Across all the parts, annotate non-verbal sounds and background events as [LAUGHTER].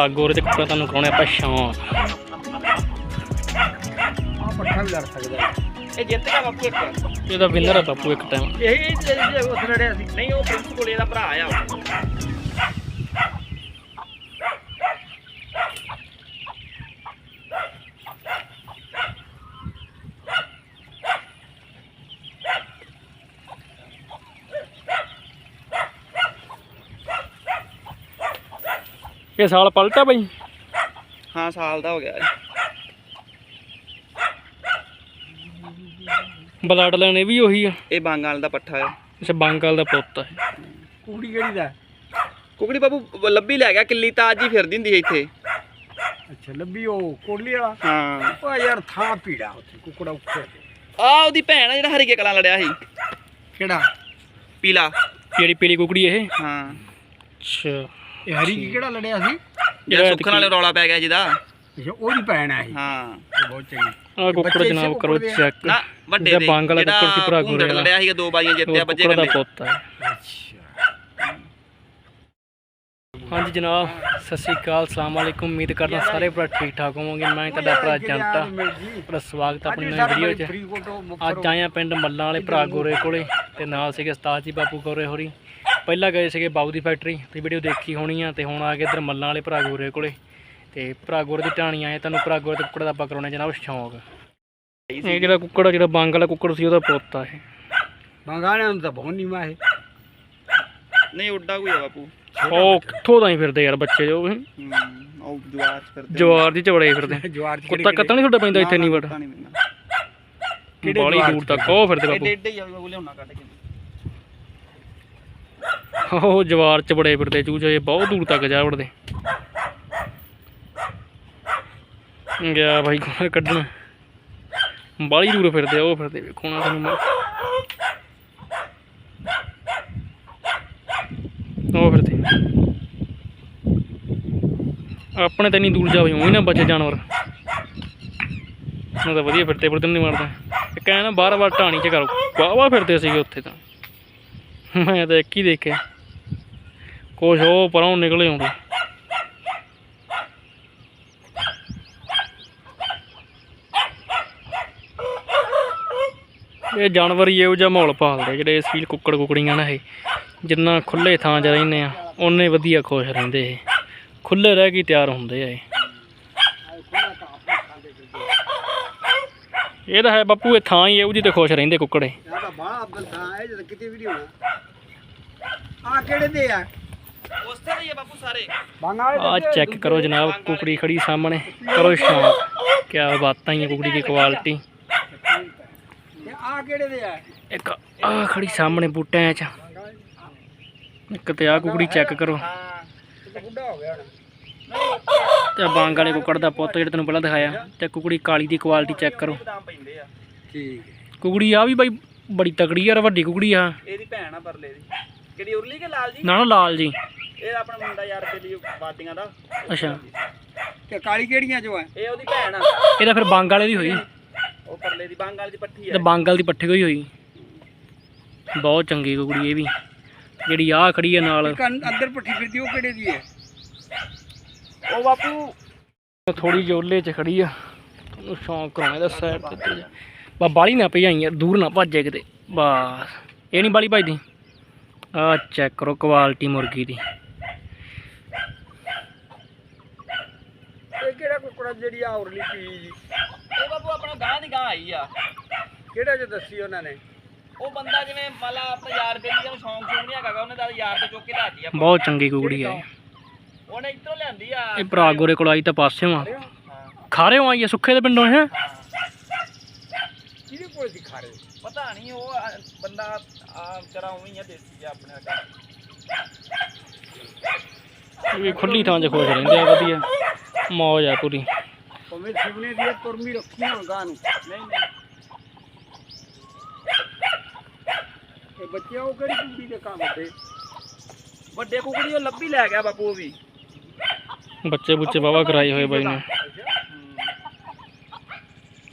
ਭਰਾ ਗੋਰੇ ਤੇ ਕੁੱਕੜ ਤੁਹਾਨੂੰ ਕਰਾਉਣੇ ਆਪਾਂ ਸ਼ੌਂਕ ਆ ਪੱਠਾ ਵੀ ਲੜ ਸਕਦਾ ਹੈ। ਇਹ ਜਿੱਤ ਗਿਆ ਬਾਪੂ ਇੱਕ। ਇਹਦਾ ਵਿਨਰ ਆ ਬਾਪੂ ਇੱਕ ਟਾਈਮ ਇਹ ਜਿਹੜੇ ਉਸ ਲੜਿਆ ਸੀ। ਨਹੀਂ ਉਹ ਪ੍ਰਿੰਸ ਕੋਲੇ ਦਾ ਭਰਾ ਆ ਇਹ ਸਾਲ ਪਲਟਾ ਬਈ। ਹਾਂ ਸਾਲ ਦਾ ਹੋ ਗਿਆ ਇਹ। ਬਲੱਡ ਲਾਈਨ ਇਹ ਵੀ ਉਹੀ ਆ। ਇਹ ਬਾਂਗਾਲ ਦਾ ਪੱਠਾ ਹੈ ਅੱਛਾ ਬੰਗਾਲ ਦਾ ਪੁੱਤ ਹੈ ਕੁੜੀ ਕਿਹੜੀ ਦਾ? ਕੁਕੜੀ ਬਾਬੂ ਲੱਭੀ ਲੈ ਗਿਆ ਕਿੱਲੀ ਤਾਂ ਅੱਜ ਹੀ ਫਿਰਦੀ ਹੁੰਦੀ ਹੈ ਇੱਥੇ। ਅੱਛਾ ਲੱਭੀ ਉਹ ਕੋਲੀ ਵਾਲਾ? ਹਾਂ। ਉਹ ਯਾਰ ਥਾਂ ਪੀੜਾ ਉੱਥੇ ਕੁਕੜਾ ਉੱਥੇ। ਆ ਉਹਦੀ ਭੈਣ ਆ ਜਿਹੜਾ ਹਰੀਕੇ ਕਲਾਂ ਲੜਿਆ ਸੀ। ਕਿਹੜਾ? ਪੀਲਾ। ਕਿਹੜੀ ਪੀਲੀ ਕੁਕੜੀ ਇਹ? ਹਾਂ। ਅੱਛਾ। ਇਹ ਹਰੀ ਕੀ ਕਿਹੜਾ ਲੜਿਆ ਸੀ? ਜਿਹੜਾ ਸੁੱਖਣ ਵਾਲੇ ਰੌਲਾ ਪੈ ਗਿਆ ਜਿਹਦਾ। ਅੱਛਾ ਉਹਦੀ ਭੈਣ ਆ ਇਹ। ਹਾਂ। ਇਹ ਬਹੁਤ ਚੰਗੀ। ਆ ਕੁੱਕੜ ਬੱਚੇ ਜਨਾਬ ਕਰੋ? ਚੈੱਕ। ਨਾ ਵੱਡੇ ਦੇ ਬਾਂਗ ਵਾਲਾ ਕੁੱਕੜ ਸੀ ਭਰਾ ਗੋਰੇ। ਲੜਿਆ ਸੀਗਾ ਦੋ ਬਾਜ਼ੀਆਂ ਜਿੱਤਿਆ ਬੱਚੇ ਕੁੱਕੜ ਦਾ ਪੁੱਤ ਹੈ ਹਾਂਜੀ ਜਨਾਬ ਸਤਿ ਸ਼੍ਰੀ ਅਕਾਲ ਸਲਾਮ ਵਾਲੇਕੁਮ ਉਮੀਦ ਕਰਦਾ ਸਾਰੇ ਭਰਾ ਠੀਕ ਠਾਕ ਹੋਵੋਗੇ। ਮੈਂ ਤੁਹਾਡਾ ਭਰਾ ਜੰਟਾ ਤੁਹਾਡਾ ਸਵਾਗਤ ਆਪਣੀ ਨਵੀਂ ਵੀਡੀਓ 'ਚ। ਅੱਜ ਆਏ ਆ ਪਿੰਡ ਮੱਲਾਂ ਵਾਲੇ ਭਰਾ ਗੋਰੇ ਕੋਲੇ ਤੇ ਨਾਲ ਸੀਗੇ ਉਸਤਾਦ ਜੀ ਬਾਪੂ ਗੋਰੇ ਹੋਰੀ। ਪਹਿਲਾਂ ਗਏ ਸੀਗੇ ਬਾਬੂ ਦੀ ਫੈਕਟਰੀ ਤੇ ਵੀਡੀਓ ਦੇਖੀ ਹੋਣੀ ਆ ਤੇ ਹੁਣ ਆ ਗਏ ਇੱਧਰ ਮੱਲਾਂ ਵਾਲੇ ਭਰਾ ਗੋਰੇ ਕੋਲੇ। ਤੇ ਭਰਾ ਗੋਰੇ ਦੀ ਟਾਣੀ ਆਏ ਤੁਹਾਨੂੰ ਭਰਾ ਗੋਰੇ ਤੇ ਕੁੱਕੜ ਦਾ ਆਪਾਂ ਕਰਾਉਣਾ ਜਨਾਬ ਸ਼ੌਂਕ। ਇਹ ਜਿਹੜਾ ਕੁੱਕੜ ਆ, ਜਿਹੜਾ ਬੰਗ ਵਾਲਾ ਕੁੱਕੜ ਸੀ ਉਹਦਾ ਪੁੱਤ ਆ ਇਹ। ਮੰਗਾਣੇ ਨੂੰ ਤਾਂ ਬਹੁਤ ਨੀਵਾ ਹੈ ਨਹੀਂ ਉੱਡਾ ਕੋਈ ਆ ਬਾਪੂ। ਉਹ ਕਿੱਥੋਂ ਦਾ ਹੀ ਫਿਰਦੇ ਯਾਰ ਬੱਚੇ ਜੋ ਇਹ ਹੂੰ ਉਹ ਜਵਾਰ ਫਿਰਦੇ ਜਵਾਰ ਦੀ ਚਵੜੇ ਫਿਰਦੇ। ਜਵਾਰ ਚ ਕੁੱਤਾ ਕੱਤਾ ਨਹੀਂ ਤੁਹਾਡਾ ਪੈਂਦਾ ਇੱਥੇ ਨਹੀਂ ਵੜ ਬਾਲੀ ਦੂਰ ਤੱਕ ਉਹ ਫਿਰਦੇ ਇਹ ਬਾਪੂ ਡੇਡੇ ਹੀ ਆ ਬਾਬੂ ਲਿਆਉਣਾ ਕੱਢ ਕੇ। ਉਹ ਜਵਾਰ ਚ ਬੜੇ ਫਿਰਦੇ ਚੂਚੇ ਬਹੁਤ ਦੂਰ ਤੱਕ ਜਾ ਵੜਦੇ। ਗਿਆ ਭਾਈ ਕੋਲ ਕੱਢਣ। ਬਾਲੀ ਦੂਰ ਫਿਰਦੇ ਆ, ਉਹ ਫਿਰਦੇ ਵੇਖੋ ਨਾ ਤੁਹਾਨੂੰ ਉਹ ਫਿਰਦੇ। ਆਪਣੇ ਤਾਂ ਨਹੀਂ ਦੂਰ ਜਾਵੇ ਉਹੀ ਨਾ ਬਚੇ ਜਾਨਵਰ। ਉਹ ਤਾਂ ਵਧੀਆ ਫਿਰਦੇ ਫਿਰਦੇ ਨਹੀਂ ਮਾਰਦਾ। ਇੱਕ ਐ ਨਾ ਬਾਰ ਬਾਰ ਢਾਣੀ ਚ ਕਰੋ। ਵਾਵਾ ਫਿਰਦੇ ਸੀਗੇ ਉੱਥੇ ਤਾਂ। ਮੈਂ ਤਾਂ ਇੱਕ ਹੀ ਦੇਖਿਆ। ਕੁਛ ਉਹ ਪਰੋਂ ਨਿਕਲੇ ਆਉਂਦੇ। ਇਹ ਜਾਨਵਰ ਹੀ ਇਹੋ ਜਿਹਾ ਮਾਹੌਲ ਪਾਲਦੇ ਜਿਹੜੇ ਇਸ ਸੀਲ ਕੁੱਕੜ ਕੁਕੜੀਆਂ ਨਾ ਇਹ ਜਿੰਨਾ ਖੁੱਲੇ ਥਾਂ 'ਚ ਰਹਿੰਦੇ ਆ ਓਨੇ ਵਧੀਆ ਖੁਸ਼ ਰਹਿੰਦੇ ਇਹ। ਖੁੱਲੇ ਰਹਿ ਕੇ ਤਿਆਰ ਹੁੰਦੇ ਆ ਇਹ। ਇਹ ਤਾਂ ਹੈ ਬਾਪੂ ਇਹ ਥਾਂ ਹੀ ਇਹੋ ਜਿਹੀ ਤੇ ਖੁਸ਼ ਰਹਿੰਦੇ ਕੁੱਕੜੇ। ਇਹ ਤਾਂ ਬਾਹਲਾ ਅਬਦਲ ਥਾਂ ਹੈ ਜਦ ਕਿਤੇ ਵੀ ਨਹੀਂ ਹੋਣਾ। ਆ ਕਿਹੜੇ ਦੇ ਆ? ਉਸ ਤੇ ਹੀ ਆ ਬਾਪੂ ਸਾਰੇ। ਬੰਗਾਲੇ ਆ ਚੈੱਕ ਕਰੋ ਜਨਾਬ ਕੁਕੜੀ ਖੜੀ ਸਾਹਮਣੇ। ਕਰੋ ਸ਼ੌਂਕ। ਕਿਆ ਬਾਤਾਂ ਹੀ ਕੁਕੜੀ ਦੀ ਕੁਆਲਿਟੀ ਆ ਕਿਹੜੇ ਦੇ ਆ? ਇੱਕ ਆ ਖੜੀ ਸਾਹਮਣੇ ਬੂਟਿਆਂ 'ਚ। ਇੱਕ ਤੇ ਆ ਕੁਕੜੀ ਚੈੱਕ ਕਰੋ। ਬੁੱਢਾ ਹੋ ਗਿਆ ਹੁਣ। ਤੇ ਬਾਂਗ ਵਾਲੇ ਕੁੱਕੜ ਦਾ ਪੁੱਤ ਜਿਹੜਾ ਤੈਨੂੰ ਪਹਿਲਾਂ ਦਿਖਾਇਆ ਤੇ ਕੁਕੜੀ ਕਾਲੀ ਦੀ ਕੁਆਲਿਟੀ ਚੈੱਕ ਕਰੋ। ਠੀਕ ਕੁਕੜੀ ਆ ਵੀ ਬਾਈ ਬੜੀ ਤਕੜੀ ਯਾਰ ਵੱਡੀ ਕੁਕੜੀ ਆ। ਇਹਦੀ ਭੈਣ ਆ ਪਰਲੇ ਦੀ। ਕਿਹੜੀ ਉਰਲੀ ਕੇ ਲਾਲ ਜੀ? ਨਾ ਨਾ ਲਾਲ ਜੀ। ਇਹ ਆਪਣਾ ਮੁੰਡਾ ਯਾਰ ਬੇਲੀ ਬਾਟੀਆਂ ਦਾ। ਅੱਛਾ। ਤੇ ਕਾਲੀ ਕਿਹੜੀਆਂ ਜੋ ਆ? ਇਹ ਉਹਦੀ ਭੈਣ ਆ। ਇਹਦਾ ਫਿਰ ਬਾਂਗ ਵਾਲੇ ਦੀ ਹੋਈ। ਉਹ ਪਰਲੇ ਦੀ ਬੰਗਾਲ ਦੀ ਪੱਠੀ ਤੇ ਆ ਬਾਂਗ ਵਾਲੀ ਦੀ ਪੱਠੇ ਕੋਈ ਹੋਈ। ਬਹੁਤ ਚੰਗੀ ਕੁਕੜੀ ਇਹ ਵੀ। ਜਿਹੜੀ ਆ ਖੜੀ ਆ ਨਾਲ। ਅੰਦਰ ਪੱਠੀ ਫਿਰਦੀ ਉਹ ਕਿਹੜੇ ਦੀ ਹੈ? ਉਹ ਬਾਪੂ ਥੋੜੀ ਜੋਲੇ 'ਚ ਖੜੀ ਆ। ਤੁਹਾਨੂੰ ਸ਼ੌਂਕ ਕਰਾਉਣਾ ਇਹਦਾ ਸਾਈਡ ਤੇ ਤੇ ਬਾ ਬਾਲੀ ਨਾ ਭਜਾਈ ਯਾਰ ਦੂਰ ਨਾ ਭੱਜੇ ਕਿਤੇ। ਬਸ ਇਹ ਨਹੀਂ ਬਾਲੀ ਭੱਜਦੀ? ਆ ਚੈੱਕ ਕਰੋ ਕੁਆਲਿਟੀ ਮੁਰਗੀ ਦੀ। ਇਹ ਕਿਹੜਾ ਕੁਕੜਾ ਜਿਹੜੀ ਆ ਉਰਲੀ ਪੀ ਜੀ? ਇਹ ਬਾਪੂ ਆਪਣਾ ਗਾਂ ਦੀ ਗਾਂ ਆਈ ਆ। ਕਿਹੜਾ ਜੋ ਦੱਸੀ ਉਹਨਾਂ ਨੇ? ਉਹ ਬੰਦਾ ਜਿਵੇਂ ਮੰਨ ਲਾ ਆਪਣਾ ਯਾਰ ਬੇਲੀ ਦਾ ਸ਼ੌਂਕ ਸ਼ੌਂਕ ਨਹੀਂ ਹੈਗਾ ਗਾ, ਉਹਨੇ ਤਾਂ ਯਾਰ ਤੋਂ ਚੁੱਕ ਕੇ ਲਾਤੀ ਆ ਬਹੁਤ ਚੰਗੀ ਕੁਕੜੀ ਆ ਇਹ। ਉਹਨੇ ਇੱਥੋਂ ਲਿਆਂਦੀ ਆ। ਇਹ ਭਰਾ ਗੋਰੇ ਕੋਲ ਆਈ ਤਾਂ ਪਾਸਿਓਂ ਆ। ਹਾਂ ਖਾਰੇ ਆਈ ਆ ਸੁੱਖੇ ਦੇ ਪਿੰਡੋਂ ਹੈ। ਕਿਹਦੇ ਕੋਲ ਦਿਖਾ ਰਹੇ ਪਤਾ ਨਹੀਂ ਉਹ ਬੰਦਾ ਆ ਵਿਚਾਰਾ ਉਵੇਂ ਹੀ ਆ ਦੇਸੀ ਆ ਆਪਣੇ ਇਹ ਵੀ ਖੁੱਲੀ ਥਾਂ 'ਚ ਖੁਸ਼ ਰਹਿੰਦੇ ਆ ਵਧੀਆ। ਮੌਜ ਆ ਪੂਰੀ। ਭਾਵੇਂ ਸਿਵਨੇ ਦੀ ਤੁਰਮੀ ਰੱਖੀ ਹੋਣ ਗਾਂ ਨੂੰ। ਨਹੀਂ ਨਹੀਂ। ਇਹ ਬੱਚੇ ਉਹ ਕਿਹੜੀ ਕੁੜੀ ਦੇ ਕੰਮ ਵੱਡੇ ਵੱਡੇ ਕੁਕੜੀ ਉਹ ਲੱਭੀ ਲੈ ਗਿਆ ਬਾਪੂ ਉਹ ਵੀ। ਬੱਚੇ ਬੁੱਚੇ ਵਾਵਾ ਕਰਾਏ ਹੋਏ ਬਾਈ ਨੇ।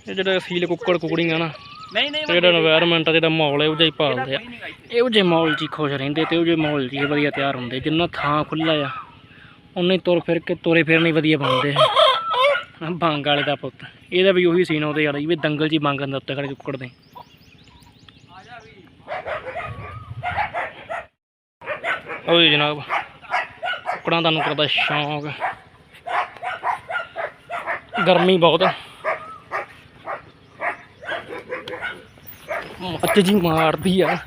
ਇਹ ਜਿਹੜਾ ਸੀਲ ਕੁੱਕੜ ਕੁਕੜੀਆਂ ਨਾ ਨਹੀਂ ਨਹੀਂ ਜਿਹੜਾ এনवायरमेंट ਆ ਜਿਹੜਾ ਮਾਹੌਲ ਹੈ ਉਹ ਜਿਹਾ ਪਾਲਦੇ ਆ। ਇਹੋ ਜਿਹੇ ਮਾਹੌਲ 'ਚ ਖੁਸ਼ ਰਹਿੰਦੇ ਤੇ ਉਹ ਜਿਹੇ ਮਾਹੌਲ 'ਚ ਵਧੀਆ ਤਿਆਰ ਹੁੰਦੇ। ਜਿੰਨਾ ਥਾਂ ਖੁੱਲਾ ਆ ਉਨੇ ਤੁਰ ਫਿਰ ਕੇ ਤੋਰੇ ਫਿਰਨੀ ਵਧੀਆ ਬਣਦੇ ਆ। ਬੰਗ ਵਾਲੇ ਦਾ ਪੁੱਤ। ਇਹਦਾ ਵੀ ਉਹੀ ਸੀਨ ਉਹਦੇ ਯਾਰ ਇਹ ਦੰਗਲ 'ਚ ਹੀ ਬਾਂਗ ਅੰਦਰ ਉੱਤੇ ਖੜ ਕੇ ਕੁੱਕੜਦੇ ਓਏ ਜਨਾਬ ਕੁੱਕੜਾਂ ਤੁਹਾਨੂੰ ਕਰਦਾ ਸ਼ੌਂਕ। ਗਰਮੀ ਬਹੁਤ ਆ। ਮੱਝ ਜੀ ਮਾਰਦੀ ਆ।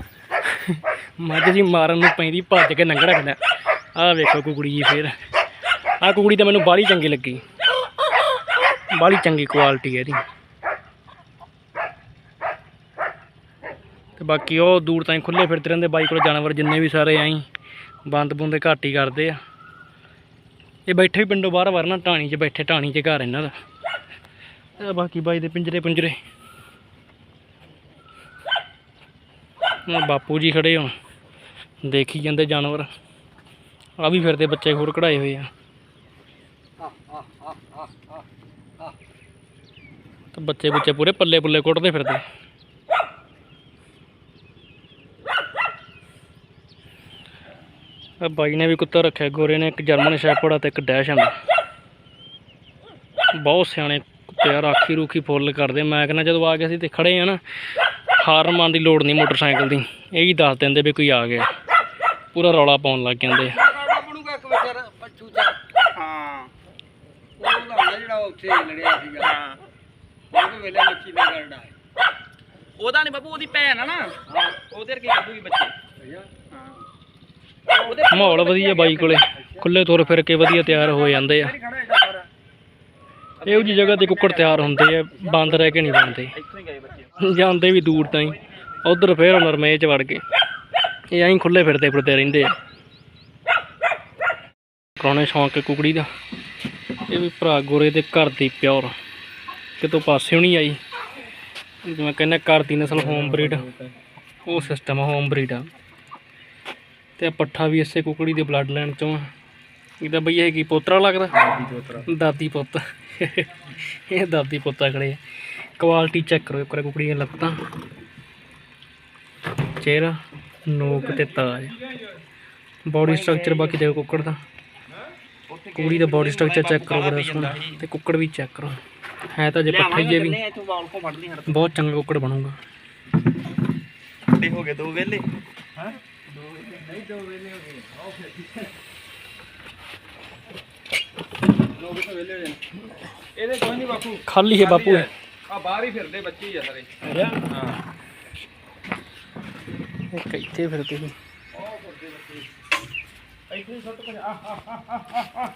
ਮੱਝ ਜੀ ਮਾਰਨ ਨੂੰ ਪੈਂਦੀ, ਭੱਜ ਕੇ ਲੰਘਣਾ ਪੈਂਦਾ। ਆਹ ਵੇਖੋ ਕੁਕੜੀ ਜੀ ਫੇਰ। ਆਹ ਕੁਕੜੀ ਤਾਂ ਮੈਨੂੰ ਬਾਹਲੀ ਚੰਗੀ ਲੱਗੀ। ਬਾਹਲੀ ਚੰਗੀ ਕੁਆਲਿਟੀ ਹੈ ਇਹਦੀ। ਤੇ ਬਾਕੀ ਉਹ ਦੂਰ ਤਾਈਂ ਖੁੱਲੇ ਫਿਰਦੇ ਰਹਿੰਦੇ, ਬਾਈ ਕੋਲ ਜਾਨਵਰ ਜਿੰਨੇ ਵੀ ਸਾਰੇ ਆਈ ਬੰਦ ਬੁੰਦੇ ਘੱਟ ਹੀ ਕਰਦੇ ਆ। ਇਹ ਬੈਠੇ ਵੀ ਪਿੰਡੋਂ ਬਾਹਰ ਵਰਨਾ, ਢਾਣੀ 'ਚ ਬੈਠੇ, ਢਾਣੀ 'ਚ ਘਰ ਇਹਨਾਂ ਦਾ। ਤੇ ਬਾਕੀ ਬਾਈ ਦੇ ਪਿੰਜਰੇ ਪੁੰਜਰੇ। ਹੁਣ ਬਾਪੂ ਜੀ ਖੜੇ ਹੁਣ। ਦੇਖੀ ਜਾਂਦੇ ਜਾਨਵਰ। ਆ ਵੀ ਫਿਰਦੇ ਬੱਚੇ ਹੋਰ ਕਢਾਏ ਹੋਏ ਆ। ਤੇ ਬੱਚੇ ਬੁੱਚੇ ਪੂਰੇ ਪੱਲੇ ਪੁੱਲੇ ਕੁੱਟਦੇ ਫਿਰਦੇ। ਆ ਬਾਈ ਨੇ ਵੀ ਕੁੱਤਾ ਰੱਖਿਆ ਗੋਰੇ ਨੇ ਇੱਕ ਜਰਮਨ ਸ਼ੈਪਰਡ ਆ ਤੇ ਇੱਕ ਡੈਸ਼ ਆਂਦਾ ਬਹੁਤ ਸਿਆਣੇ ਕੁੱਤੇ ਆ ਰਾਖੀ ਰੂਖੀ ਫੁੱਲ ਕਰਦੇ। ਮੈਂ ਕਹਿੰਦਾ ਜਦੋਂ ਆ ਗਏ ਸੀ ਤੇ ਖੜੇ ਆ ਨਾ ਹਾਰਨ ਮਾਰਨ ਦੀ ਲੋੜ ਨਹੀਂ ਮੋਟਰਸਾਈਕਲ ਦੀ। ਇਹ ਹੀ ਦੱਸ ਦਿੰਦੇ ਵੀ ਕੋਈ ਆ ਗਿਆ। ਪੂਰਾ ਰੌਲਾ ਪਾਉਣ ਲੱਗ ਜਾਂਦੇ। ਆ ਕਾੜਾ ਬਣੂਗਾ ਇੱਕ ਵਿਚਾਰਾ ਪੱਛੂ ਚਾ ਹਾਂ ਜਿਹੜਾ ਉੱਥੇ ਲੜਿਆ ਸੀਗਾ ਹਾਂ ਉਹ ਵੇਲੇ ਮੱਛੀ ਦਾ ਕਰਦਾ ਹੈ ਉਹਦਾ ਨਹੀਂ ਬਾਪੂ ਉਹਦੀ ਭੈਣ ਆ ਨਾ। ਹਾਂ। ਉਹਦੇ ਵਰਗੀ ਕੱਢੂਗੀ ਬੱਚੇ। ਹਾਂ ਮਾਹੌਲ ਵਧੀਆ ਬਾਈ ਕੋਲੇ। ਖੁੱਲੇ ਤੁਰ ਫਿਰ ਕੇ ਵਧੀਆ ਤਿਆਰ ਹੋ ਜਾਂਦੇ ਆ। ਇਹੋ ਜਿਹੀ ਜਗ੍ਹਾ ਤੇ ਕੁੱਕੜ ਤਿਆਰ ਹੁੰਦੇ ਆ, ਬੰਦ ਰਹਿ ਕੇ ਨਹੀਂ ਬਣਦੇ। ਜਾਂਦੇ ਵੀ ਦੂਰ ਤਾਈਂ। ਉਧਰ ਫੇਰ ਨਰਮੇ ਚ ਵੜ ਗਏ। ਇਹ ਐਂ ਖੁੱਲੇ ਫਿਰਦੇ ਫਿਰਦੇ ਰਹਿੰਦੇ ਆ। ਕਰਾਉਣੇ ਸ਼ੌਂਕ ਹੈ ਕੁਕੜੀ ਦਾ? ਇਹ ਵੀ ਭਰਾ ਗੋਰੇ ਦੇ ਘਰ ਦੀ ਪਿਓਰ। ਕਿਤੋਂ ਪਾਸਿਓਂ ਨਹੀਂ ਆਈ। ਜਿਵੇਂ ਕਹਿੰਦੇ ਘਰ ਦੀ ਨਸਲ ਹੋਮ ਬਰੀਡ ਉਹ ਸਿਸਟਮ ਆ ਹੋਮ ਬਰੀਡ ਆ। ਤੇ ਆਹ ਪੱਠਾ ਵੀ ਇਸੇ ਕੁਕੜੀ ਦੇ ਬਲੱਡ ਲਾਈਨ ਚੋਂ ਆ। ਇਹਦਾ ਬਈ ਇਹ ਕੀ ਪੋਤਰਾ ਲੱਗਦਾ? ਦਾਦੀ ਪੁੱਤ। ਇਹ ਦਾਦੀ ਪੁੱਤਾ ਖੜੇ ਆ। ਕੁਆਲਿਟੀ ਚੈੱਕ ਕਰੋ ਇੱਕ ਵਾਰ ਕੁਕੜੀ ਦੀਆਂ ਲੱਤਾਂ। ਚਿਹਰਾ ਨੋਕ ਤੇ ਤਾਜ। ਬਾਡੀ ਸਟਰਕਚਰ ਬਾਕੀ ਦੇਖੋ ਕੁੱਕੜ ਦਾ। ਕੁਕੜੀ ਦਾ ਬਾਡੀ ਸਟਰਕਚਰ ਚੈੱਕ ਕਰੋ ਬੜਾ ਸੋਹਣਾ। ਤੇ ਕੁੱਕੜ ਵੀ ਚੈੱਕ ਕਰੋ। ਹੈ ਤਾਂ ਜੇ ਪੱਠੇ ਜੇ ਵੀ। ਬਹੁਤ ਚੰਗਾ ਕੁੱਕੜ ਬਣੂਗਾ। ਹੋ ਗਏ ਦੋ ਵੇਲੇ। ਲੋਕ ਤਾਂ ਵੇਲੇ ਹੋ ਜਾਣ ਇਹਦੇ ਕੋਈ ਨਹੀਂ ਬਾਪੂ ਖਾਲੀ ਹੈ ਬਾਪੂ ਇਹ। ਆ ਬਾਹਰ ਹੀ ਫਿਰਦੇ ਬੱਚੇ ਹੀ ਆ ਸਾਰੇ ਹਾਂ ਇੱਕ ਇੱਥੇ ਫਿਰਦੇ ਸੀ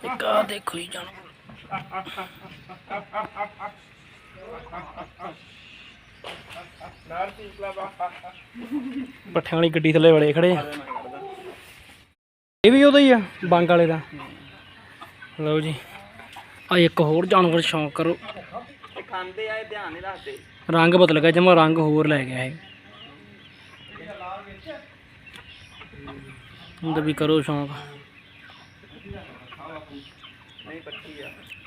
ਇੱਕ ਆ ਦੇਖੋ ਜੀ ਜਾਨਵਰ ਪੱਠਿਆਂ ਵਾਲੀ ਗੱਡੀ ਥੱਲੇ ਵੜੇ ਖੜੇ ਆ। ਇਹ ਵੀ ਉਹਦਾ ਹੀ ਆ, ਬੰਗ ਵਾਲੇ ਦਾ। ਲਓ ਜੀ ਆ ਇੱਕ ਹੋਰ ਜਾਨਵਰ ਸ਼ੌਂਕ ਕਰੋ। ਖਾਂਦੇ ਆ ਇਹ ਧਿਆਨ ਨਹੀਂ ਰੱਖਦੇ ਰੰਗ ਬਦਲ ਗਿਆ, ਜਮਾ ਰੰਗ ਹੋਰ ਲੈ ਗਿਆ ਇਹ। ਹੁੰਦਾ ਵੀ ਕਰੋ ਸ਼ੌਂਕ।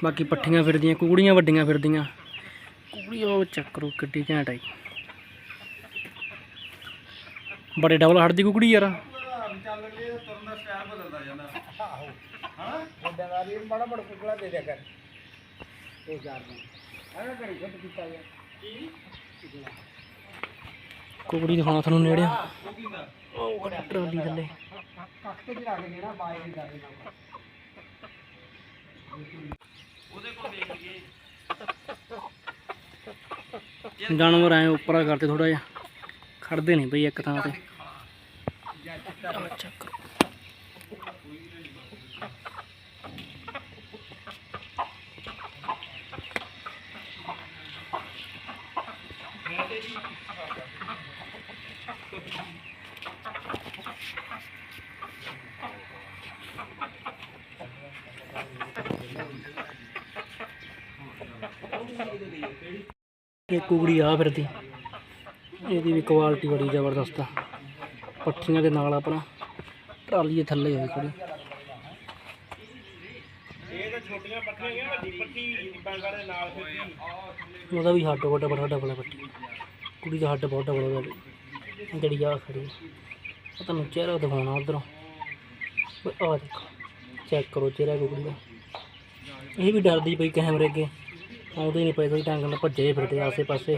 ਬਾਕੀ ਪੱਠੀਆਂ ਫਿਰਦੀਆਂ ਕੁਕੜੀਆਂ ਵੱਡੀਆਂ ਫਿਰਦੀਆਂ। ਕੁਕੜੀ ਉਹ ਚੈੱਕ ਕਰੋ ਕਿੱਡੀ ਘੈਂਟ ਆਈ ਬੜੇ ਡਬਲ ਹੱਡ ਦੀ ਕੁਕੜੀ ਯਾਰ। ਕੁਕੜੀ ਦਿਖਾਉਣਾ ਤੁਹਾਨੂੰ ਨੇੜੇ ਉਹ ਟਰਾਲੀ ਥੱਲੇ। ਕੱਖ ਤੇ ਚੜਾ ਕੇ ਜਿਹੜਾ ਬਾਈ ਦੀ ਦਾਦੀ ਨਾਲ ਜਾਨਵਰ ਐ ਉੱਪਰਾ ਕਰਦੇ ਥੋੜਾ ਜਿਹਾ ਖੜਦੇ ਨਹੀਂ ਬਈ ਇੱਕ ਥਾਂ ਤੇ ਆਹ। ਇਹ ਕੁਕੜੀ ਆ ਫਿਰਦੀ। ਇਹਦੀ ਵੀ ਕੁਆਲਿਟੀ ਬੜੀ ਜ਼ਬਰਦਸਤ ਆ। ਪੱਠੀਆਂ ਦੇ ਨਾਲ ਆਪਣਾ ਟਰਾਲੀ ਦੇ ਥੱਲੇ ਹੋਈ ਖੜੀ। ਇਹ ਤਾਂ ਛੋਟੀਆਂ ਪੱਟੀਆਂ ਆ ਵੱਡੀ ਪੱਟੀ ਬੰਗ ਵਾਲੇ ਨਾਲ ਫਿਰਦੀ। ਉਹਦਾ ਵੀ ਹੱਡ ਵੱਡਾ ਬੜਾ ਡਬਲ ਪੱਟੀ ਕੁੜੀ ਦਾ ਹੱਡ ਬਹੁਤ ਡਬਲ ਉਹਦਾ ਜਿਹੜੀ ਆ ਖੜੀ। ਆ ਤੁਹਾਨੂੰ ਚਿਹਰਾ ਦਿਖਾਉਣਾ ਉਧਰੋਂ। ਆ ਦੇਖੋ। ਚੈੱਕ ਕਰੋ ਚਿਹਰਾ ਕੁਕੜੀ ਦਾ। ਇਹ ਵੀ ਡਰਦੀ ਪਈ ਕੈਮਰੇ ਅੱਗੇ। ਆਉਂਦੇ ਨਹੀਂ ਪਏ ਕੋਈ ਢੰਗ ਨਾਲ ਭੱਜੇ ਫਿਰਦੇ ਆਸੇ ਪਾਸੇ।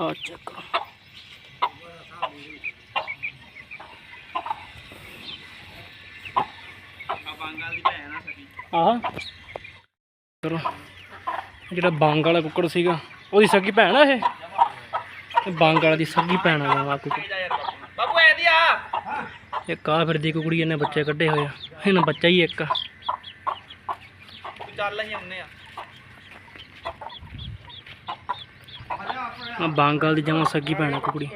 ਆ ਚੈੱਕ। ਆਹ। ਕਰੋ ਜਿਹੜਾ ਬੰਗ ਵਾਲਾ ਕੁੱਕੜ ਸੀਗਾ ਉਹਦੀ ਸਗੀ ਭੈਣ ਆ ਇਹ? ਬੰਗ ਵਾਲਾ ਦੀ ਸਗੀ ਭੈਣ ਆ ਕੁੱਕੜ ਜਾ ਯਾਰ ਬਾਪੂ ਨੂੰ। ਬਾਪੂ ਐ ਦੀ ਆ ਇਹ ਕਾ ਫਿਰਦੀ ਕੁਕੜੀ ਇਹਨੇ ਬੱਚੇ ਕੱਢੇ ਹੋਏ ਆ। ਇਹਨਾਂ ਬੱਚਾ ਹੀ ਇੱਕ। ਆ ਤੂੰ ਚੱਲ ਅਸੀਂ ਆਉਨੇ ਆ। ਆ ਬਾਂਗਲ ਦੀ ਜਮਾ ਸੱਗੀ ਭੈਣ ਆ ਕੁਕੜੀ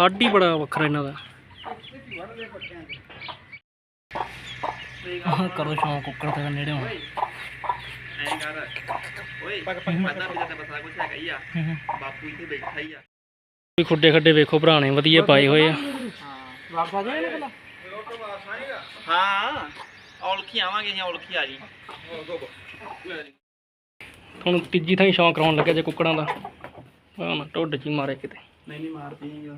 ਹੱਡ ਹੀ ਬੜਾ ਵੱਖਰਾ ਇਹਨਾਂ ਦਾ। ਆਹ ਕਰੋ ਸ਼ੌਂਕ ਕੁੱਕੜ ਤੇ ਨੇੜੇ ਹੁਣ। ਐਂ ਕਰ। ਓਏ ਪਤਾ ਵੀ ਤਾਂ ਬਸਾ ਕੁਛ ਹੈਗਾ ਹੀ ਆ। ਬਾਪੂ ਇੱਥੇ ਬੈਠਾ ਹੀ ਆ। ਖੁੱਡੇ ਖੱਡੇ ਵੇਖੋ ਭਰਾ ਨੇ ਵਧੀਆ ਪਾਏ ਹੋਏ ਆ। ਹਾਂ ਹਾਂ ਔਲਖੀ ਆਵਾਂਗੇ ਅਸੀਂ ਔਲਖੀ ਆ ਜੀ। ਹੁਣ ਤੀਜੀ ਥਾਂ ਹੀ ਸ਼ੌਂਕ ਕਰਾਉਣ ਲੱਗਿਆ ਜੇ ਕੁੱਕੜਾਂ ਦਾ। ਆਹ ਨਾ ਢੁੱਡ ਚ ਹੀ ਮਾਰੇ ਕਿਤੇ। ਨਹੀਂ ਨਹੀਂ ਮਾਰਦੀ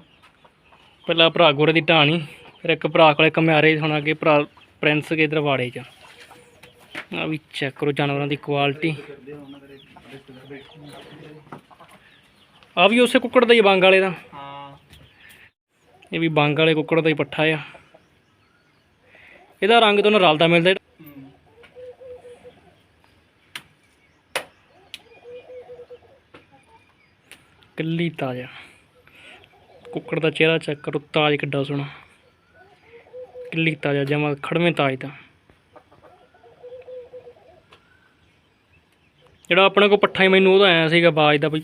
ਪਹਿਲਾਂ ਭਰਾ ਗੋਰੇ ਦੀ ਢਾਣੀ ਫਿਰ ਇੱਕ ਭਰਾ ਕੋਲੇ ਕਮਿਆਰੇ ਹੁਣ ਅੱਗੇ ਭਰਾ ਪ੍ਰਿੰਸ ਕੇ ਇਧਰ ਵਾੜੇ ਚ। ਆ ਵੀ ਚੈੱਕ ਕਰੋ ਜਾਨਵਰਾਂ ਦੀ ਕੁਆਲਿਟੀ ਆ ਵੀ ਉਸੇ ਕੁੱਕੜ ਦਾ ਹੀ ਆ, ਬੰਗ ਵਾਲੇ ਦਾ। ਇਹ ਵੀ ਬੰਗ ਵਾਲੇ ਕੁੱਕੜ ਦਾ ਹੀ ਪੱਠਾ ਆ। ਇਹਦਾ ਰੰਗ ਤੁਹਾਨੂੰ ਰਲਦਾ ਮਿਲਦਾ ਹੂੰ। ਕੱਲੀ ਤਾਜ਼ਾ। ਕੁੱਕੜ ਦਾ ਚਿਹਰਾ ਚੈੱਕ ਕਰੋ, ਤਾਜ ਕਿੱਡਾ ਸੋਹਣਾ। ਕੱਲੀ ਤਾਜ਼ਾ, ਜਮਾ ਖੜਵੇਂ ਤਾਜ ਦਾ। ਜਿਹੜਾ ਆਪਣੇ ਕੋ ਪੱਠਾ ਹੀ ਮੈਨੂੰ ਉਹਦਾ ਆਇਆ ਸੀਗਾ ਬਾਜ ਦਾ ਬਈ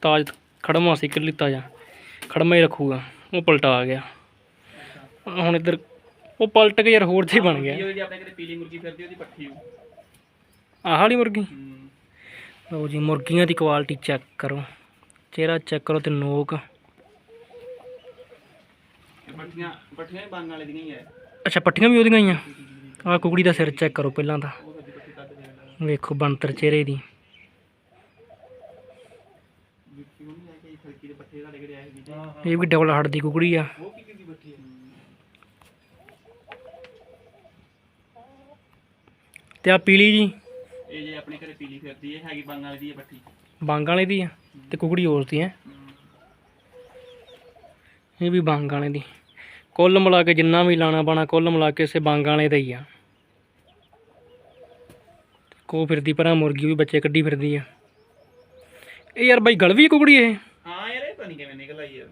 ਤਾਜ ਖੜਮਾ ਸੀ, ਕੱਲੀ ਤਾਜ਼ਾ। ਖੜਮਾ ਹੀ ਰੱਖੂਗਾ। ਉਹ ਪਲਟਾ ਆ ਗਿਆ। ਹੁਣ ਇੱਧਰ ਉਹ ਪਲਟ ਕੇ ਯਾਰ ਹੋਰ ਤੇ ਬਣ ਗਿਆ। ਜਿਹੜੀ ਆਪਣੇ ਕਿਤੇ ਪੀਲੀ ਮੁਰਗੀ ਫਿਰਦੀ ਉਹਦੀ ਪੱਠੀ ਹੂੰ ਆਹ ਵਾਲੀ ਮੁਰਗੀ? ਲਓ ਜੀ ਮੁਰਗੀਆਂ ਦੀ ਕੁਆਲਿਟੀ ਚੈੱਕ ਕਰੋ। ਚਿਹਰਾ ਚੈੱਕ ਕਰੋ ਤੇ ਨੋਕ। ਇਹ ਪੱਠੀਆਂ ਪੱਠੀਆਂ ਵੀ ਬੰਗ ਵਾਲੇ ਦੀਆਂ ਹੀ ਐ ਅੱਛਾ ਪੱਟੀਆਂ ਵੀ ਉਹਦੀਆਂ ਹੀ ਆ? ਆਹ ਕੁਕੜੀ ਦਾ ਸਿਰ ਚੈੱਕ ਕਰੋ ਪਹਿਲਾਂ ਤਾਂ। ਉਹ ਸੱਜੀ ਪੱਠੀ ਕੱਢ ਦੇ ਵੇਖੋ ਬੰਤਰ ਚਿਹਰੇ ਦੀ ਵਿੱਕੀ ਉਹ ਨਹੀਂ ਆ ਕਿ ਫਰਕੀ ਦੇ ਪੱਠੇ ਸਾਡੇ ਘਰੇ ਆਏ ਵੀ ਇਹ ਵੀ ਡਬਲ ਹੱਡ ਦੀ ਕੁਕੜੀ ਆ। ਉਹ ਦੀ ਤੇ ਆ ਪੀਲੀ ਜੀ? ਇਹ ਜੇ ਆਪਣੇ ਘਰੇ ਪੀਲੀ ਫਿਰਦੀ ਹੈ ਹੈਗੀ ਬੰਗ ਵਾਲੀ ਦੀ ਹੈ ਪੱਠੀ। ਬਾਂਗ ਵਾਲੇ ਦੀ ਆ ਤੇ ਕੁਕੜੀ ਹੋਰ ਦੀ ਹੈ। ਇਹ ਵੀ ਬਾਂਗ ਵਾਲੇ ਦੀ। ਕੁੱਲ ਮਿਲਾ ਕੇ ਜਿੰਨਾ ਵੀ ਲਾਣਾ ਬਾਣਾ ਕੁੱਲ ਮਿਲਾ ਕੇ ਇਸੇ ਬਾਂਗ ਵਾਲੇ ਦਾ ਹੀ ਆ। ਕੋ ਫਿਰਦੀ ਪਰਾਂ ਮੁਰਗੀ ਵੀ ਬੱਚੇ ਕੱਢੀ ਫਿਰਦੀ ਆ। ਇਹ ਯਾਰ ਬਾਈ ਗਲਵੀ ਕੁਕੜੀ ਇਹ? ਹਾਂ ਯਾਰ ਇਹ ਤਾਂ ਨਹੀਂ ਕਿਵੇਂ ਨਿਕਲ ਆਈ ਯਾਰ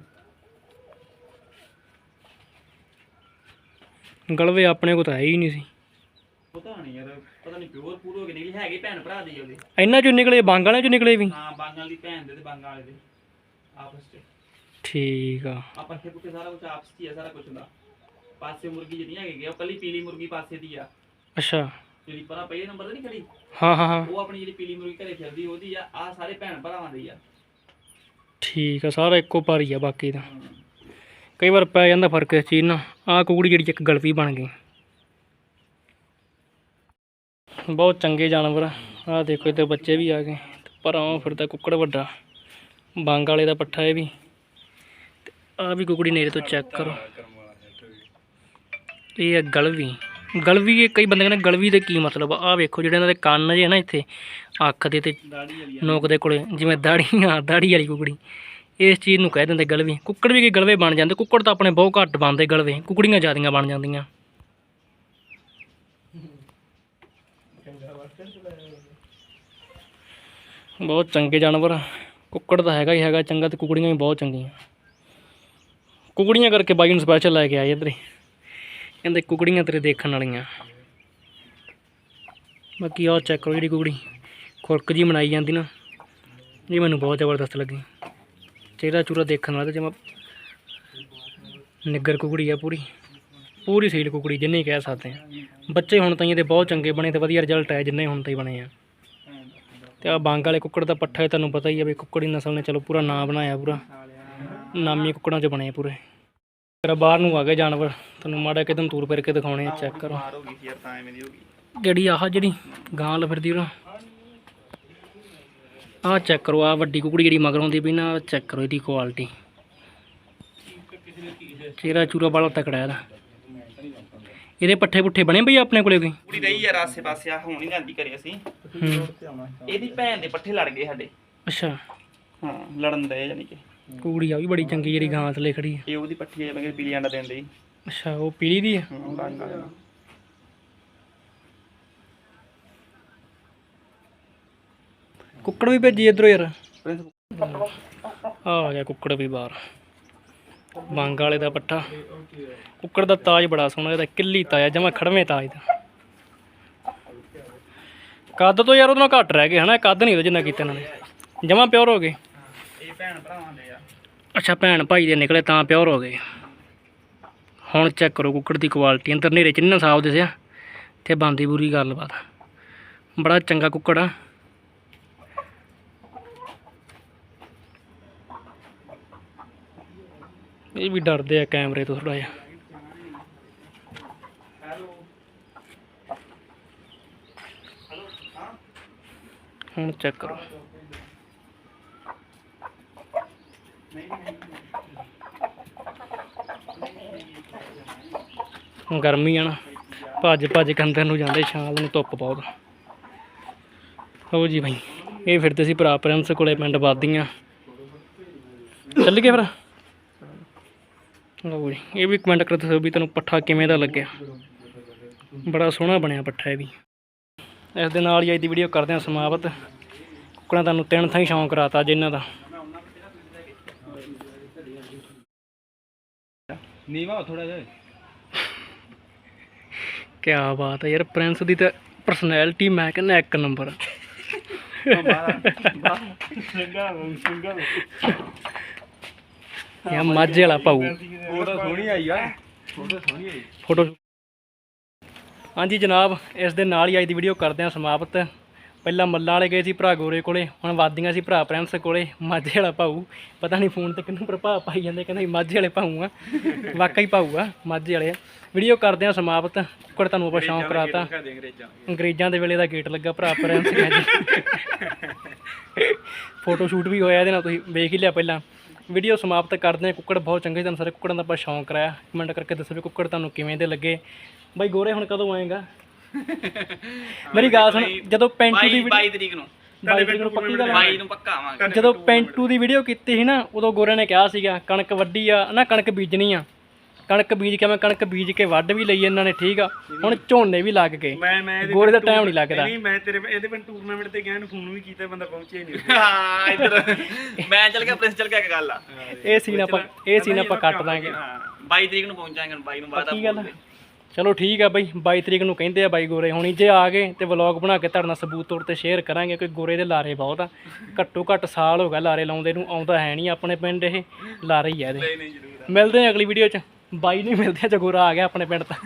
ਗਲਵੇ ਆਪਣੇ ਕੋ ਤਾਂ ਹੈ ਹੀ ਨਹੀਂ ਸੀ। ਪਤਾ ਨਹੀਂ ਯਾਰ ਪਤਾ ਨਹੀਂ ਪਿਓਰ ਪੂਰ ਹੋ ਗਈ ਨਿਕਲੀ ਹੈਗੀ ਭੈਣ ਭਰਾ ਦੀ ਉਹਦੇ। ਇਹਨਾਂ ਚੋਂ ਨਿਕਲੇ ਬਾਂਗ ਵਾਲਿਆਂ ਚੋਂ ਨਿਕਲੇ ਵੀ। ਹਾਂ ਬੰਗ ਵਾਲੀ ਭੈਣ ਦੇ ਤੇ ਬੰਗ ਵਾਲੇ ਦੇ ਆਪਸ ਚ। ਠੀਕ ਆ। ਆ ਪੱਠੇ ਪੁੱਠੇ ਸਾਰਾ ਕੁਝ ਆਪਸ ਚ ਹੀ ਆ ਸਾਰਾ ਕੁਝ ਹੁੰਦਾ। ਪਾਸੇ ਮੁਰਗੀ ਜਿਹੜੀ ਹੈਗੀ ਆ, ਉਹ ਕੱਲੀ ਪੀਲੀ ਮੁਰਗੀ ਪਾਸੇ ਦੀ ਆ। ਅੱਛਾ। ਜਿਹੜੀ ਪਰਾਂ ਪਹਿਲੇ ਨੰਬਰ ਤੇ ਨਹੀਂ ਖੜੀ? ਹਾਂ ਹਾਂ ਹਾਂ। ਉਹ ਆਪਣੀ ਜਿਹੜੀ ਪੀਲੀ ਮੁਰਗੀ ਘਰੇ ਫਿਰਦੀ ਉਹਦੀ ਆ ਆ ਸਾਰੇ ਭੈਣ ਭਰਾਵਾਂ ਦੀ ਆ। ਠੀਕ ਆ ਸਾਰਾ ਇੱਕੋ ਭਾਰੀ ਆ ਬਾਕੀ ਦਾ ਕਈ ਵਾਰ ਪੈ ਜਾਂਦਾ ਫ਼ਰਕ ਇਸ ਚੀਜ਼ ਨਾਲ। ਆਹ ਕੁਕੜੀ ਜਿਹੜੀ ਇੱਕ ਗਲਪੀ ਬਣ ਗਈ। ਬਹੁਤ ਚੰਗੇ ਜਾਨਵਰ ਆ। ਆਹ ਦੇਖੋ ਇੱਥੇ ਬੱਚੇ ਵੀ ਆ ਗਏ। ਪਰ ਆਹ ਫਿਰਦਾ ਕੁੱਕੜ ਵੱਡਾ। ਬਾਂਗ ਵਾਲੇ ਦਾ ਪੱਠਾ ਇਹ ਵੀ। ਤੇ ਆਹ ਵੀ ਕੁਕੜੀ ਨੇੜੇ ਤੋਂ ਚੈੱਕ ਕਰੋ। ਇਹ ਹੈ ਗਲਵੀ। ਗਲਵੀ ਇਹ ਕਈ ਬੰਦੇ ਕਹਿੰਦੇ ਗਲਵੀ ਦੇ ਕੀ ਮਤਲਬ ਆ? ਆਹ ਵੇਖੋ ਜਿਹੜੇ ਇਹਨਾਂ ਦੇ ਕੰਨ ਜੇ ਨਾ ਇੱਥੇ, ਅੱਖ ਦੇ ਤੇ, ਨੋਕ ਦੇ ਕੋਲੇ, ਜਿਵੇਂ ਦਾੜੀ ਆ ਦਾੜੀ ਵਾਲੀ ਕੁਕੜੀ। ਇਸ ਚੀਜ਼ ਨੂੰ ਕਹਿ ਦਿੰਦੇ ਗਲਵੇ। ਕੁੱਕੜ ਵੀ ਕੀ ਗਲਵੇ ਬਣ ਜਾਂਦੇ, ਕੁੱਕੜ ਤਾਂ ਆਪਣੇ ਬਹੁਤ ਘੱਟ ਬਣਦੇ ਗਲਵੇ, ਕੁਕੜੀਆਂ ਜ਼ਿਆਦੀਆਂ ਬਣ ਜਾਂਦੀਆਂ। ਬਹੁਤ ਚੰਗੇ ਜਾਨਵਰ ਕੁੱਕੜ ਤਾਂ ਹੈਗਾ ਹੀ ਹੈਗਾ, ਚੰਗਾ ਤੇ ਕੁਕੜੀਆਂ ਵੀ ਬਹੁਤ ਚੰਗੀਆਂ। ਕੁਕੜੀਆਂ ਕਰਕੇ ਬਾਈ ਨੂੰ ਸਪੈਸ਼ਲ ਲੈ ਕੇ ਆਏ ਇੱਧਰ ਕਹਿੰਦੇ ਕੁਕੜੀਆਂ ਤੇਰੇ ਦੇਖਣ ਵਾਲੀਆਂ। ਬਾਕੀ ਆਹ ਚੈੱਕ ਕਰੋ ਜਿਹੜੀ ਕੁਕੜੀ ਖੁਰਕ ਜੀ ਬਣਾਈ ਜਾਂਦੀ ਨਾ, ਇਹ ਮੈਨੂੰ ਬਹੁਤ ਜ਼ਬਰਦਸਤ ਲੱਗੀ। ਚਿਹਰਾ ਚੂਰਾ ਦੇਖਣ ਵਾਲਾ ਤੇ ਜਮਾ ਨਿੱਗਰ ਕੁਕੜੀ ਆ ਪੂਰੀ। ਪੂਰੀ ਸੀਲ ਕੁਕੜੀ ਜਿੰਨੇ ਕਹਿ ਸਕਦੇ ਆ। ਬੱਚੇ ਹੁਣ ਤਾਈਂ ਇਹਦੇ ਬਹੁਤ ਚੰਗੇ ਬਣੇ ਤੇ ਵਧੀਆ ਰਿਜ਼ਲਟ ਆਇਆ ਜਿੰਨੇ ਹੁਣ ਤਾਈਂ ਬਣੇ ਆ। ਤੇ ਆ ਬਾਂਗ ਵਾਲੇ ਕੁੱਕੜ ਦਾ ਪੱਠਾ ਤੁਹਾਨੂੰ ਪਤਾ ਹੀ ਆ ਵੀ ਕੁੱਕੜੀ ਨਸਲ ਨੇ ਚਲੋ ਪੂਰਾ ਨਾਂ ਬਣਾਇਆ ਪੂਰਾ। ਨਾਮੀ ਕੁੱਕੜਾਂ 'ਚ ਬਣੇ ਪੂਰੇ। ਤੇਰਾ ਬਾਹਰ ਨੂੰ ਆ ਗਏ ਜਾਨਵਰ। ਤੁਹਾਨੂੰ ਮਾੜਾ ਕਿਦਮ ਤੂਰ ਫਿਰ ਕੇ ਦਿਖਾਉਣੇ ਆ ਚੈੱਕ ਕਰੋ। ਜਿਹੜੀ ਆਹ ਜਿਹੜੀ ਗਾਂ ਲ ਫਿਰਦੀ ਉਹ ਆਹ ਚੈੱਕ ਕਰੋ ਆਹ ਵੱਡੀ ਕੁਕੜੀ ਜਿਹੜੀ ਮਗਰੋਂ ਦੀ ਵੀ ਨਾ ਚੈੱਕ ਕਰੋ ਇਹਦੀ ਕੁਆਲਿਟੀ ਚਿਹਰਾ ਚੂਰਾ ਵਾਲਾ ਤਕੜਾ ਇਹਦਾ। ਇਹਦੇ ਪੱਠੇ ਪੁੱਠੇ ਬਣੇ ਬਈ ਆਪਣੇ ਕੋਲੇ ਕੋਈ? ਪੂਰੀ ਰਹੀ ਯਾਰ ਆਸੇ ਪਾਸੇ ਆ ਹੁਣ ਹੀ ਜਾਂਦੀ ਘਰੇ ਅਸੀਂ। ਹੂੰ। ਇਹਦੀ ਭੈਣ ਦੇ ਪੱਠੇ ਲੜ ਗਏ ਸਾਡੇ। ਅੱਛਾ। ਹਾਂ ਲੜਨ ਦੇ ਯਾਨੀ ਕਿ। ਕੁੜੀ ਆ ਵੀ ਬੜੀ ਚੰਗੀ ਜਿਹੜੀ ਗਾਂ ਥੱਲੇ ਖੜੀ ਆ। ਇਹ ਉਹਦੀ ਪੱਠੀ ਹੈ ਮੈਂ ਪੀਲੀ ਆਂਡਾ ਦੇਣ ਦੀ ਅੱਛਾ ਉਹ ਪੀਲੀ ਦੀ ਆ? ਹਾਂ ਰੰਗ ਨਾਲ। ਕੁੱਕੜ ਵੀ ਭੇਜੀ ਇਧਰੋਂ ਯਾਰ। ਆ ਗਿਆ ਕੁੱਕੜ ਵੀ ਬਾਹਰ। ਬੰਗ ਵਾਲੇ ਦਾ ਪੱਠਾ। ਕੁੱਕੜ ਦਾ ਤਾਜ ਬੜਾ ਸੋਹਣਾ ਇਹਦਾ ਕਿੱਲੀ ਤਾਜ ਜਮਾ ਖੜਵੇਂ ਤਾਜ ਦਾ। ਕੱਦ ਤੋਂ ਯਾਰ ਉਹਦੇ ਨਾਲ ਘੱਟ ਰਹਿ ਗਏ ਹਨਾ ਕੱਦ ਨਹੀਂ ਉਹਦਾ ਜਿੰਨਾ ਕੀਤਾ ਇਹਨਾਂ ਨੇ। ਜਮਾ ਪਿਓਰ ਹੋ ਗਏ। ਇਹ ਭੈਣ ਭਰਾਵਾਂ ਦੇ ਆ ਅੱਛਾ ਭੈਣ ਭਾਈ ਦੇ ਨਿਕਲੇ ਤਾਂ ਪਿਓਰ ਹੋ ਗਏ। ਹੁਣ ਚੈੱਕ ਕਰੋ ਕੁੱਕੜ ਦੀ ਕੁਆਲਿਟੀ ਅੰਦਰ ਨੇਰੇ ਚ ਨਹੀਂ ਸਾਫ਼ ਦਿਸਿਆ ਤੇ ਬੰਦੀ ਬੁਰੀ ਗੱਲਬਾਤ। ਬੜਾ ਚੰਗਾ ਕੁੱਕੜ ਆ। ਇਹ ਵੀ ਡਰਦੇ ਆ ਕੈਮਰੇ ਤੋਂ ਥੋੜਾ ਜਿਹਾ। ਹੁਣ ਚੈੱਕ ਕਰੋ। ਗਰਮੀ ਆ ਨਾ, ਭੱਜ ਭੱਜ ਕੇ ਅੰਦਰ ਨੂੰ ਜਾਂਦੇ ਸ਼ਾਮ ਨੂੰ ਧੁੱਪ ਬਹੁਤ। ਹੋ ਜੀ ਭਾਈ ਇਹ ਫਿਰਦੇ ਸੀ ਭਰਾ, ਪ੍ਰਿੰਸ ਕੋਲੇ ਪਿੰਡ ਬਾਦੀਆਂ। ਚੱਲ ਗਏ ਫਿਰ। ਲਓ ਜੀ ਇਹ ਵੀ ਕਮੈਂਟ ਕਰ ਦੱਸੋ ਵੀ ਤੁਹਾਨੂੰ ਪੱਠਾ ਕਿਵੇਂ ਦਾ ਲੱਗਿਆ? ਬੜਾ ਸੋਹਣਾ ਬਣਿਆ ਪੱਠਾ ਇਹ ਵੀ। ਇਸ ਦੇ ਨਾਲ ਹੀ ਅੱਜ ਦੀ ਵੀਡੀਓ ਕਰਦੇ ਹਾਂ ਸਮਾਪਤ। ਕੁੱਕੜਾਂ ਤੁਹਾਨੂੰ ਤਿੰਨ ਥਾਂ ਹੀ ਸ਼ੌਂਕ ਕਰਾਤਾ ਇਹਨਾਂ ਦਾ। ਨੀਵਾ ਥੋੜਾ ਜਿਹਾ। ਕਿਆ ਬਾਤ ਹੈ ਯਾਰ ਪ੍ਰਿੰਸ ਦੀ ਤਾਂ ਪਰਸਨੈਲਿਟੀ ਮੈਂ ਕਹਿੰਦਾ ਇੱਕ ਨੰਬਰ ਇਹ ਮਾਝੇ ਵਾਲਾ ਉਹ ਤਾਂ ਸੋਹਣੀ ਆਈ ਆ। ਤਾਂ ਸੋਹਣੀ ਆਈ। ਫੋਟੋ ਹਾਂਜੀ ਜਨਾਬ ਇਸ ਦੇ ਨਾਲ ਹੀ ਅੱਜ ਦੀ ਵੀਡੀਓ ਕਰਦੇ ਹਾਂ ਸਮਾਪਤ। ਪਹਿਲਾਂ ਮੱਲਾਂ ਵਾਲੇ ਗਏ ਸੀ ਭਰਾ ਗੋਰੇ ਕੋਲੇ ਹੁਣ ਵਾਦੀਆਂ ਸੀ ਭਰਾ ਪ੍ਰਿੰਸ ਕੋਲੇ ਮਾਝੇ ਵਾਲਾ ਭਾਊ। ਪਤਾ ਨਹੀਂ ਫੋਨ ਤੇ ਕਿੰਨੂੰ ਪ੍ਰਭਾਵ ਪਾਈ ਜਾਂਦੇ ਕਹਿੰਦੇ ਮਾਝੇ ਵਾਲੇ ਭਾਊ ਆ। ਵਾਕਈ ਭਾਊ ਆ ਮਾਝੇ ਵਾਲੇ ਆ। ਵੀਡੀਓ ਕਰਦੇ ਹਾਂ ਸਮਾਪਤ। ਕੁੱਕੜ ਤੁਹਾਨੂੰ ਆਪਾਂ ਸ਼ੌਂਕ ਕਰਾਤਾ। ਅੰਗਰੇਜ਼ਾਂ ਦੇ। ਵੇਲੇ ਦਾ ਗੇਟ ਲੱਗਾ ਭਰਾ ਪ੍ਰਿੰਸ ਜੀ ਫੋਟੋ ਸ਼ੂਟ ਵੀ ਹੋਇਆ ਇਹਦੇ ਨਾਲ ਤੁਸੀਂ ਵੇਖ ਹੀ ਲਿਆ ਪਹਿਲਾਂ। ਵੀਡੀਓ ਸਮਾਪਤ ਕਰਦੇ ਹਾਂ। ਕੁੱਕੜ ਬਹੁਤ ਚੰਗੇ ਤੁਹਾਨੂੰ ਸਾਰੇ ਕੁੱਕੜਾਂ ਦਾ ਆਪਾਂ ਸ਼ੌਂਕ ਕਰਾਇਆ। ਕਮੈਂਟ ਕਰਕੇ ਦੱਸੋ ਵੀ ਕੁੱਕੜ ਤੁਹਾਨੂੰ ਕਿਵੇਂ ਦੇ ਲੱਗੇ? ਬਾਈ ਗੋਰੇ ਹੁਣ ਕਦੋਂ ਆਏਗਾ? [LAUGHS] ਮੇਰੀ ਗੱਲ ਸੁਣ ਜਦੋਂ ਪੈਂਟੂ ਦੀ 22 ਤਰੀਕ ਨੂੰ। ਬਾਈ ਨੂੰ ਪੱਕੀ ਗੱਲ। 22 ਨੂੰ ਪੱਕਾ ਆਵਾਂਗੇ। ਜਦੋਂ ਪੈਂਟੂ ਦੀ ਵੀਡੀਓ। ਕੀਤੀ ਸੀ ਨਾ ਉਦੋਂ ਗੋਰੇ ਨੇ ਕਿਹਾ ਸੀਗਾ ਕਣਕ ਵੱਡੀ ਆ ਨਾ ਕਣਕ ਬੀਜਣੀ ਆ। ਕਣਕ ਬੀਜ ਕੇ ਮੈਂ ਕਣਕ ਬੀਜ ਕੇ ਵੱਢ ਵੀ ਲਈ ਇਹਨਾਂ ਨੇ ਠੀਕ ਆ? ਹੁਣ ਝੋਨੇ ਵੀ ਲੱਗ ਗਏ। ਮੈਂ ਮੈਂ ਇਹਦੇ ਗੋਰੇ ਦਾ ਟਾਈਮ ਨਹੀਂ ਲੱਗਦਾ। ਨਹੀਂ ਮੈਂ ਤੇਰੇ ਇਹਦੇ ਪਰ ਟੂਰਨਾਮੈਂਟ ਤੇ ਗਿਆ ਨੂੰ ਫੋਨ ਵੀ ਕੀਤਾ ਬੰਦਾ ਪਹੁੰਚਿਆ ਹੀ ਨਹੀਂ। ਹਾਂ ਇੱਧਰ। ਮੈਂ ਚੱਲ ਗਿਆ ਪ੍ਰਿੰਸ ਚੱਲ ਗਿਆ ਇੱਕ ਗੱਲ ਆ। ਇਹ ਸੀਨ ਆਪਾਂ ਇਹ ਸੀਨ ਆਪਾਂ ਕੱਟ ਦਾਂਗੇ। ਹਾਂ। 22 ਤਰੀਕ ਨੂੰ ਪਹੁੰਚਾਂਗੇ 22 ਨੂੰ ਬਾਅਦ ਕੀ ਗੱਲ ਆ? ਚਲੋ ਠੀਕ ਆ ਬਾਈ 22 ਤਰੀਕ ਨੂੰ ਕਹਿੰਦੇ ਆ ਬਾਈ ਗੋਰੇ। ਹੁਣੀ ਜੇ ਆ ਗਏ ਤੇ ਵਲੌਗ ਬਣਾ ਕੇ ਤੁਹਾਡੇ ਨਾਲ ਸਬੂਤ ਤੌਰ ਤੇ ਸ਼ੇਅਰ ਕਰਾਂਗੇ ਕੋਈ ਗੋਰੇ ਦੇ ਲਾਰੇ ਬਹੁਤ ਆ। ਘੱਟੋ ਘੱਟ ਸਾਲ ਹੋ ਗਿਆ ਲਾਰੇ ਲਾਉਂਦੇ ਨੂੰ ਆਉਂਦਾ ਹੈ ਨਹੀਂ ਆਪਣੇ ਪਿੰਡ ਇਹ। ਲਾਰੇ ਹੀ ਆ ਇਹਦੇ। ਮਿਲਦੇ ਆ ਅਗਲੀ ਵੀਡੀਓ 'ਚ। ਬਾਈ ਨਹੀਂ ਮਿਲਦੇ ਆ ਆ ਗਿਆ ਆਪਣੇ ਪਿੰਡ ਤਾਂ।